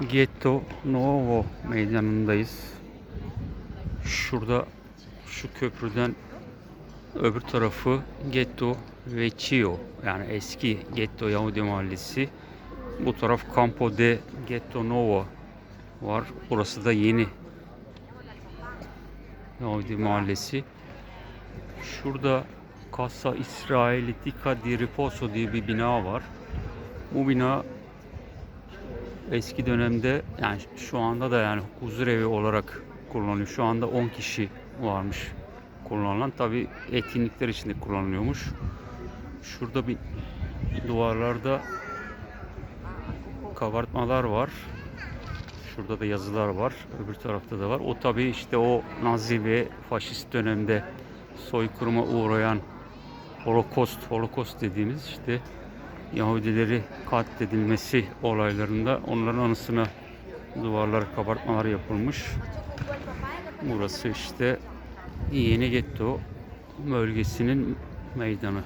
Ghetto Nuovo meydanındayız. Şurada şu köprüden öbür tarafı Ghetto Vecchio yani eski Ghetto Yahudi Mahallesi. Bu taraf Campo de Ghetto Nuovo var. Burası da yeni Yahudi Mahallesi. Şurada Casa Israelitica di Riposo diye bir bina var. Bu bina eski dönemde yani şu anda da yani huzur evi olarak kullanılıyor. Şu anda 10 kişi varmış kullanılan. Tabi etkinlikler için de kullanılıyormuş. Şurada bir duvarlarda kabartmalar var. Şurada da yazılar var. Öbür tarafta da var. O tabi işte o Nazi ve faşist dönemde soykırıma uğrayan Holocaust, Holocaust dediğimiz işte Yahudileri katledilmesi olaylarında onların anısına duvarlar kabartmalar yapılmış. Burası işte Yeni Getto bölgesinin meydanı.